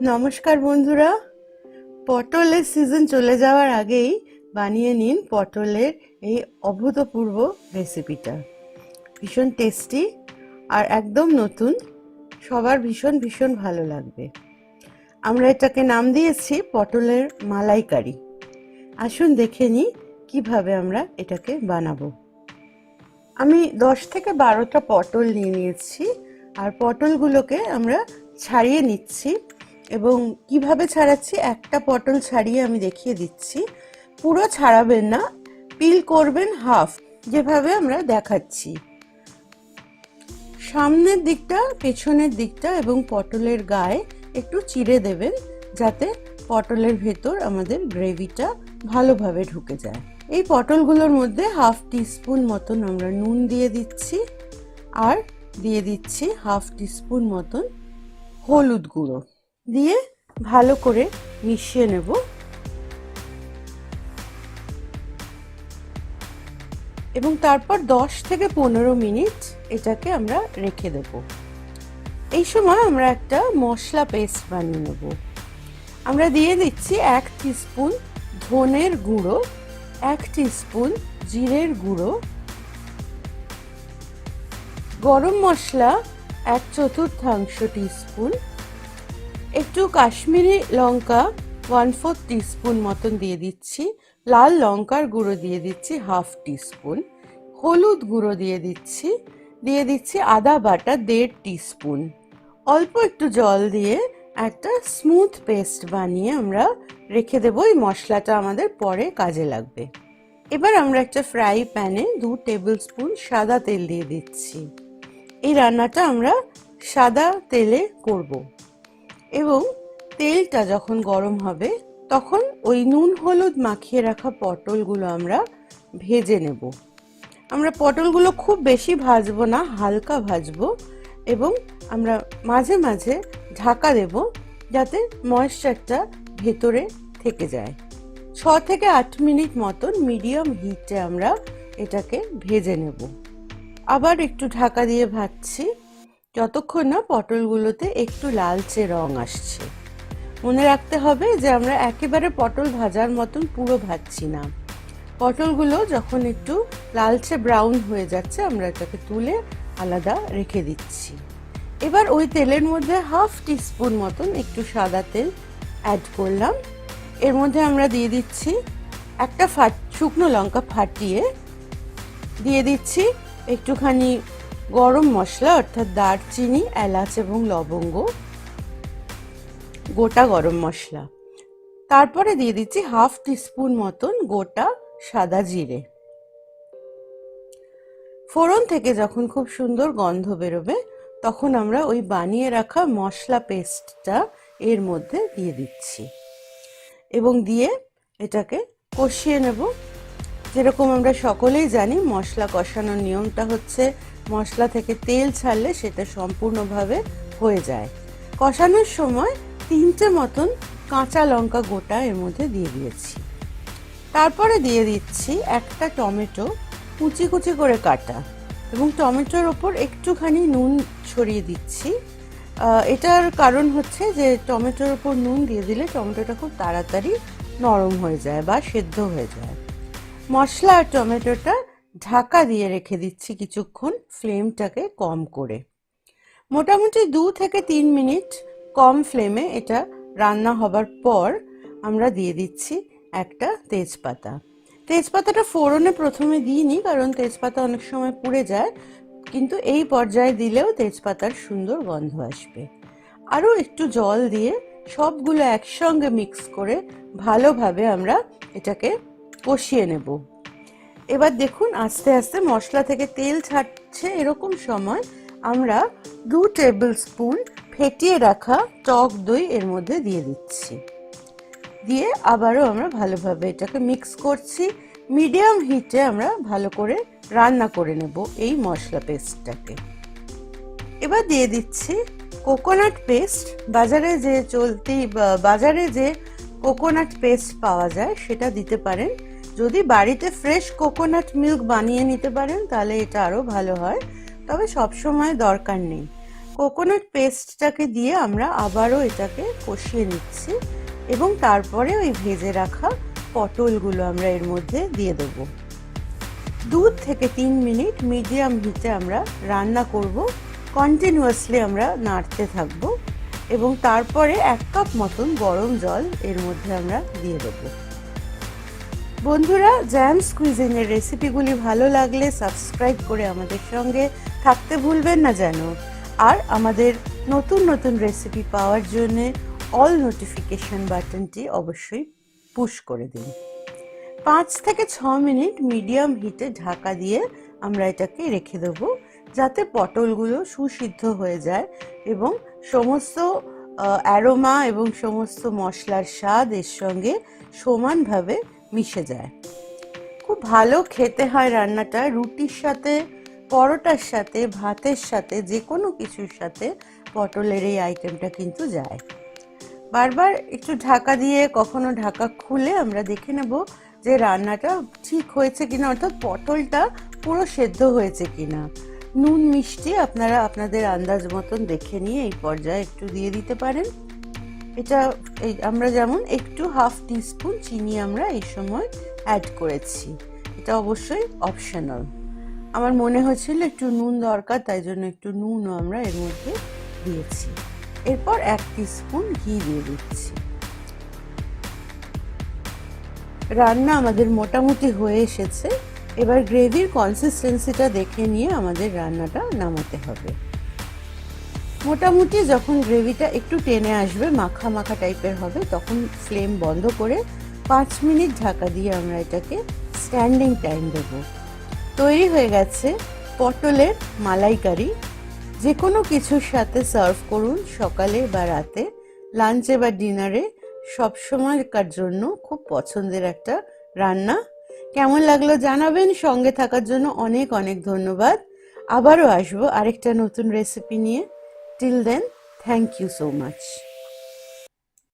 নমস্কার বন্ধুরা। পটলের সিজন চলে যাওয়ার আগেই বানিয়ে নিন পটলের এই অভূতপূর্ব রেসিপিটা ভীষণ টেস্টি আর একদম নতুন। সবার ভীষণ ভীষণ ভালো লাগবে। আমরা এটাকে নাম দিয়েছি পটলের মালাইকারি। আসুন দেখে নিই কীভাবে আমরা এটাকে বানাবো। আমি দশ থেকে বারোটা পটল নিয়ে নিয়েছি আর পটলগুলোকে আমরা ছাড়িয়ে নিচ্ছি। এবং কীভাবে ছাড়াচ্ছি, একটা পটল ছাড়িয়ে আমি দেখিয়ে দিচ্ছি। পুরো ছাড়াবেন না পিল করবেন হাফ যেভাবে আমরা দেখাচ্ছি। সামনের দিকটা, পেছনের দিকটা এবং পটলের গায়ে একটু চিড়ে দেবেন, যাতে পটলের ভেতর আমাদের গ্রেভিটা ভালোভাবে ঢুকে যায়। এই পটলগুলোর মধ্যে হাফ টিস্পুন মতন আমরা নুন দিয়ে দিচ্ছি, আর দিয়ে দিচ্ছি হাফ টিস্পুন মতন হলুদ গুঁড়ো। দিয়ে ভালো করে মিশিয়ে নেব। এবং তারপর দশ থেকে পনেরো মিনিট এটাকে আমরা রেখে দেব। এই সময় আমরা একটা মশলা পেস্ট বানিয়ে নেব। আমরা দিয়ে দিচ্ছি এক স্পুন ধনের গুঁড়ো, এক স্পুন জিরের গুঁড়ো, গরম মশলা এক চতুর্থাংশ টিস্পুন একটু কাশ্মীরি লঙ্কা ওয়ান ফোর্থ টিস্পুন মতন দিয়ে দিচ্ছি। লাল লঙ্কার গুঁড়ো দিয়ে দিচ্ছি হাফ টিস্পুন হলুদ গুঁড়ো দিয়ে দিচ্ছি। দিয়ে দিচ্ছি আদা বাটা দেড় টিস্পুন অল্প একটু জল দিয়ে একটা স্মুথ পেস্ট বানিয়ে আমরা রেখে দেবো। এই মশলাটা আমাদের পরে কাজে লাগবে। এবার আমরা একটা ফ্রাই প্যানে দু টেবিল স্পুন সাদা তেল দিয়ে দিচ্ছি। এই রান্নাটা আমরা সাদা তেলে করব। এবং তেলটা যখন গরম হবে, তখন ওই নুন হলুদ মাখিয়ে রাখা পটলগুলো আমরা ভেজে নেব। আমরা পটলগুলো খুব বেশি ভাজবো না, হালকা ভাজবো এবং আমরা মাঝে মাঝে ঢাকা দেব যাতে ময়েশ্চারটা ভেতরে থেকে যায়। ছ থেকে আট মিনিট মতন মিডিয়াম হিটে আমরা এটাকে ভেজে নেব। আবার একটু ঢাকা দিয়ে ভাজছি। যতক্ষণ না পটলগুলোতে একটু লালচে রং আসছে। মনে রাখতে হবে যে আমরা একেবারে পটল ভাজার মতন পুরো ভাজছি না। পটলগুলো যখন একটু লালচে ব্রাউন হয়ে যাচ্ছে, আমরা এটাকে তুলে আলাদা রেখে দিচ্ছি। এবার ওই তেলের মধ্যে হাফ টিস্পুন মতন একটু সাদা তেল অ্যাড করলাম। এর মধ্যে আমরা দিয়ে দিচ্ছি একটা ফাট শুকনো লঙ্কা ফাটিয়ে দিয়ে দিচ্ছি একটুখানি গরম মশলা, অর্থাৎ দারচিনি, এলাচ এবং লবঙ্গ, গোটা গরম মশলা। তারপরে দিয়ে দিচ্ছি হাফ টিস্পুন মতন গোটা সাদা জিরে। ফোড়ন থেকে যখন খুব সুন্দর গন্ধ বেরোবে, তখন আমরা ওই বানিয়ে রাখা মশলা পেস্টটা এর মধ্যে দিয়ে দিচ্ছি। এবং দিয়ে এটাকে কষিয়ে নেব। যেরকম আমরা সকলেই জানি, মশলা কষানোর নিয়মটা হচ্ছে মশলা থেকে তেল ছাড়লে সেটা সম্পূর্ণভাবে হয়ে যায়। কষানোর সময় তিনটে মতন কাঁচা লঙ্কা গোটা এর মধ্যে দিয়ে দিয়েছি। তারপরে দিয়ে দিচ্ছি একটা টমেটো কুচি কুচি করে কাটা এবং টমেটোর ওপর একটুখানি নুন ছড়িয়ে দিচ্ছি। এটার কারণ হচ্ছে যে টমেটোর ওপর নুন দিয়ে দিলে টমেটোটা খুব তাড়াতাড়ি নরম হয়ে যায় বা সেদ্ধ হয়ে যায়। মশলা আর টমেটোটা ঢাকা দিয়ে রেখে দিচ্ছি কিছুক্ষণ ফ্লেমটাকে কম করে। মোটামুটি দু থেকে তিন মিনিট কম ফ্লেমে এটা রান্না হবার পর আমরা দিয়ে দিচ্ছি একটা তেজপাতা। তেজপাতাটা ফোড়নে প্রথমে দিইনি, কারণ তেজপাতা অনেক সময় পুড়ে যায়, কিন্তু এই পর্যায়ে দিলেও তেজপাতার সুন্দর গন্ধ আসবে। আরও একটু জল দিয়ে সবগুলো একসঙ্গে মিক্স করে ভালোভাবে আমরা এটাকে কষিয়ে নেব। এবার দেখুন, আস্তে আস্তে মশলা থেকে তেল ছাড়ছে এরকম সময় আমরা দু টেবিল স্পুন ফেটিয়ে রাখা টক দই এর মধ্যে দিয়ে দিচ্ছি। দিয়ে আবারও আমরা ভালোভাবে এটাকে মিক্স করছি। মিডিয়াম হিটে আমরা ভালো করে রান্না করে নেব এই মশলা পেস্টটাকে এবার দিয়ে দিচ্ছি কোকোনাট পেস্ট বাজারে যে চলতি বাজারে যে কোকোনাট পেস্ট পাওয়া যায় সেটা দিতে পারেন। যদি বাড়িতে ফ্রেশ কোকোনাট মিল্ক বানিয়ে নিতে পারেন, তাহলে এটা আরও ভালো হয়। তবে সবসময় দরকার নেই। কোকোনাট পেস্টটাকে দিয়ে আমরা আবারও এটাকে কষিয়ে নিচ্ছি এবং তারপরে ওই ভেজে রাখা পটলগুলো আমরা এর মধ্যে দিয়ে দেবো। দু থেকে তিন মিনিট মিডিয়াম হিটে আমরা রান্না করব। কন্টিনিউয়াসলি আমরা নাড়তে থাকব এবং তারপরে এক কাপ মতন গরম জল এর মধ্যে আমরা দিয়ে দেবো। বন্ধুরা জ্যামস কুইজিনের রেসিপিগুলি ভালো লাগলে সাবস্ক্রাইব করে আমাদের সঙ্গে থাকতে ভুলবেন না যেন। আর আমাদের নতুন নতুন রেসিপি পাওয়ার জন্য অল নোটিফিকেশন বাটনটি অবশ্যই পুশ করে দিন। পাঁচ থেকে ছ মিনিট মিডিয়াম হিটে ঢাকা দিয়ে আমরা এটাকে রেখে দেবো, যাতে পটলগুলো সুসিদ্ধ হয়ে যায় এবং সমস্ত অ্যারোমা এবং সমস্ত মশলার স্বাদ এর সঙ্গে সমানভাবে মিশে যায়। খুব ভালো খেতে হয় রান্নাটা। রুটির সাথে, পরোটার সাথে, ভাতের সাথে যে কোনো কিছুর সাথে পটলের এই আইটেমটা কিন্তু যায়। বারবার একটু ঢাকা দিয়ে, কখনো ঢাকা খুলে আমরা দেখে নেব যে রান্নাটা ঠিক হয়েছে কিনা, অর্থাৎ পটলটা পুরো সেদ্ধ হয়েছে কিনা। নুন মিষ্টি আপনারা আপনাদের আন্দাজ মতন দেখে নিয়ে এই পর্যায়ে একটু দিয়ে দিতে পারেন। এটা আমরা যেমন একটু হাফ টিস্পুন চিনি আমরা এই সময় অ্যাড করেছি। এটা অবশ্যই অপশনাল। আমার মনে হচ্ছিল একটু নুন দরকার, তাই জন্য একটু নুনও আমরা এর মধ্যে দিয়েছি। এরপর এক স্পুন ঘি দিয়ে দিচ্ছি। রান্না আমাদের মোটামুটি হয়ে এসেছে। এবার গ্রেভির কনসিস্টেন্সিটা দেখে নিয়ে আমাদের রান্নাটা নামাতে হবে। মোটামুটি যখন গ্রেভিটা একটু টেনে আসবে, মাখা মাখা টাইপের হবে, তখন ফ্লেম বন্ধ করে পাঁচ মিনিট ঢাকা দিয়ে আমরা এটাকে স্ট্যান্ডিং টাইম দেব। তৈরি হয়ে গেছে পটলের মালাইকারি। যে কোনো কিছুর সাথে সার্ভ করুন সকালে বা রাতে, লাঞ্চে বা ডিনারে, সবসময়কার জন্য খুব পছন্দের একটা রান্না। কেমন লাগল জানাবেন, সঙ্গে থাকার জন্য অনেক অনেক ধন্যবাদ। আবারও আসব আরেকটা নতুন রেসিপি নিয়ে। Till then, thank you so much.